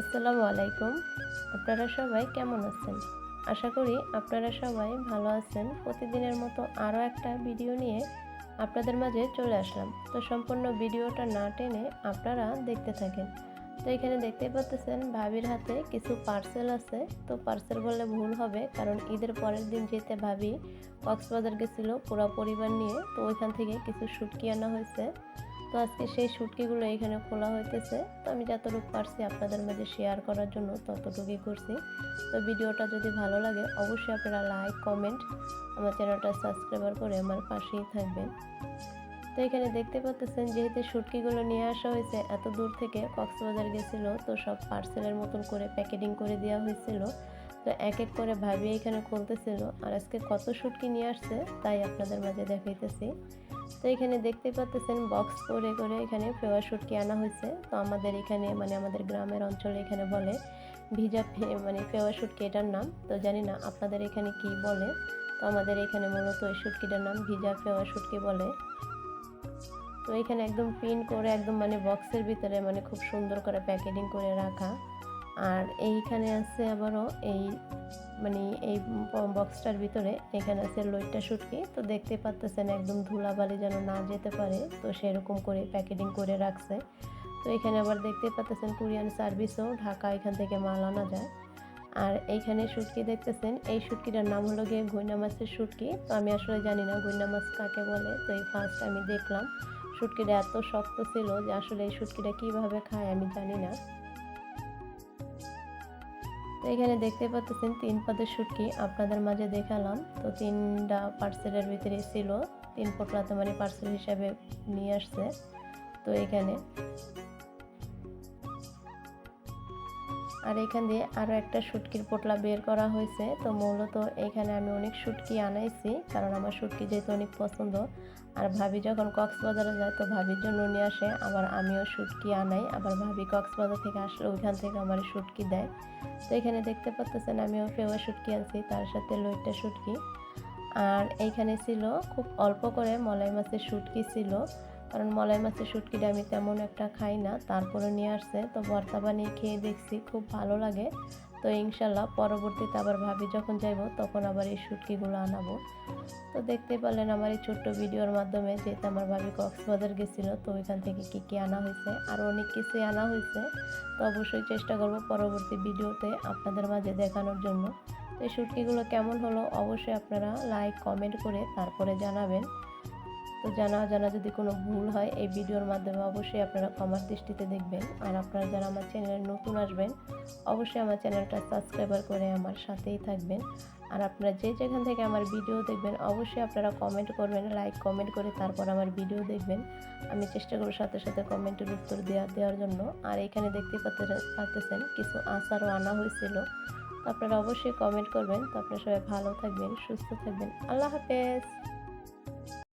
আসসালামু আলাইকুম। আপনারা সবাই কেমন আছেন? আশা করি আপনারা সবাই ভালো আছেন। প্রতিদিনের মতো আরও একটা ভিডিও নিয়ে আপনাদের মাঝে চলে আসলাম। তো সম্পূর্ণ ভিডিওটা না টেনে আপনারা দেখতে থাকেন। তো এখানে দেখতে পাচ্ছেন ভাবির হাতে কিছু পার্সেল আছে। তো পার্সেল বললে ভুল হবে, কারণ ঈদের পরের দিন যেতে ভাবি কক্সবাজার গেছিল পুরো পরিবার নিয়ে। তো ওইখান থেকে কিছু শুটকি আনা হয়েছে। তো আজকে সেই শুটকিগুলো এখানে খোলা হইতেছে। তো আমি যতটুকু পারছি আপনাদের মাঝে শেয়ার করার জন্য ততটুকুই করছি। তো ভিডিওটা যদি ভালো লাগে, অবশ্যই আপনারা লাইক কমেন্ট আমার চ্যানেলটা সাবস্ক্রাইবার করে আমার পাশেই থাকবেন। তো এখানে দেখতে পাচ্ছেন যেহেতু শুটকিগুলো নিয়ে আসা হয়েছে, এত দূর থেকে কক্সবাজার গেছিল, তো সব পার্সেলের মতন করে প্যাকেটিং করে দেওয়া হয়েছিল। তো এক এক করে ভাবি এখানে খুলতেছিল আর আজকে কত শুটকি নিয়ে আসছে, তাই আপনাদের মাঝে দেখাইতেছি। তো এখানে দেখতে পাচ্ছেন বক্স করে করে এখানে ফেওয়া শুটকি আনা হয়েছে। তো আমাদের এখানে মানে আমাদের গ্রামের অঞ্চলে এখানে বলে ভিজা মানে ফেওয়া শুটকি এটার নাম। তো জানি না আপনাদের এখানে কি বলে। তো আমাদের এখানে মূলত এই শুটকিটার নাম ভিজা ফেওয়া শুটকি বলে। তো এখানে একদম প্রিন্ট করে, একদম মানে বক্সের ভিতরে মানে খুব সুন্দর করে প্যাকেটিং করে রাখা। আর এইখানে আছে আবারও এই মানে এই বক্সটার ভিতরে এখানে আছে লইট্টা শুটকি তো দেখতে পাচ্তেছেন একদম ধুলাবালি যেন না যেতে পারে, তো সেরকম করে প্যাকেটিং করে রাখছে। তো এখানে আবার দেখতে পাচ্তেছেন কোরিয়ান সার্ভিসও ঢাকা এখান থেকে মাল আনা যায়। আর এইখানে শুটকি দেখতেছেন, এই শুটকিটার নাম হলো গিয়ে গইনা মাছের শুটকি তো আমি আসলে জানি না গইনা মাছ কাকে বলে, তো এই ফার্স্ট আমি দেখলাম। শুটকিটা এত শক্ত ছিল যে আসলে এই শুটকিটা কীভাবে খায় আমি জানি না। তো এখানে দেখতে পাচ্ছেন তিন পাতের শুটকি আপনাদের মাঝে দেখালাম। তো তিনটা পার্সেলের ভিতরে ছিল, তিন পোটলাতে মানে পার্সেল হিসাবে নিয়ে আসছে। তো এখানে আর এখান দিয়ে আরও একটা শুটকির পোটলা বের করা হয়েছে। তো মূলত এখানে আমি অনেক শুটকি আনাইছি, কারণ আমার শুটকি যেহেতু অনেক পছন্দ। আর ভাবি যখন কক্সবাজারে যায়, তো ভাবির জন্য নিয়ে আসে, আবার আমিও শুটকি আনাই। আবার ভাবি কক্সবাজার থেকে আসলে ওইখান থেকে আমার শুটকি দেয়। তো এখানে দেখতে পাচ্ছেন আমিও ফেওয়া শুটকি আনছি, তার সাথে লইট্টা শুটকি। আর এইখানে ছিল খুব অল্প করে মলাই মাছের শুটকি ছিল। কারণ মলাই মাছের শুটকিটা আমি তেমন একটা খাই না। তারপরে নিয়ে আসছে। তো ভর্তা বানিয়ে খেয়ে দেখছি, খুব ভালো লাগে। তো ইনশাল্লাহ পরবর্তীতে আবার ভাবি যখন যাইব, তখন আবার এই শুটকিগুলো আনাবো। তো দেখতে পারলেন আমার এই ছোট্ট ভিডিওর মাধ্যমে, যেহেতু আমার ভাবি কক্সবাজার গেছিল, তো ওইখান থেকে কী কী আনা হয়েছে, আর অনেক কিছুই আনা হয়েছে। তো অবশ্যই চেষ্টা করব পরবর্তী ভিডিওতে আপনাদের মাঝে দেখানোর জন্য। এই শুটকিগুলো কেমন হলো, অবশ্যই আপনারা লাইক কমেন্ট করে তারপরে জানাবেন। তো জানা জানা যদি কোনো ভুল হয়, এই ভিডিওর মাধ্যমে অবশ্যই আপনারা ক্ষমার দৃষ্টিতে দেখবেন। আর আপনারা যারা আমার চ্যানেলে নতুন আসবেন, অবশ্যই আমার চ্যানেলটা সাবস্ক্রাইবার করে আমার সাথেই থাকবেন। আর আপনারা যে যেখান থেকে আমার ভিডিও দেখবেন, অবশ্যই আপনারা কমেন্ট করবেন, লাইক, কমেন্ট করে তারপর আমার ভিডিও দেখবেন। আমি চেষ্টা করব সাথে সাথে কমেন্টের উত্তর দেওয়া দেওয়ার জন্য। আর এখানে দেখতে পাচ্ছেন কিছু আচারও আনা হয়েছিল। আপনারা অবশ্যই কমেন্ট করবেন। তো আপনারা সবাই ভালো থাকবেন, সুস্থ থাকবেন। আল্লাহ হাফেজ।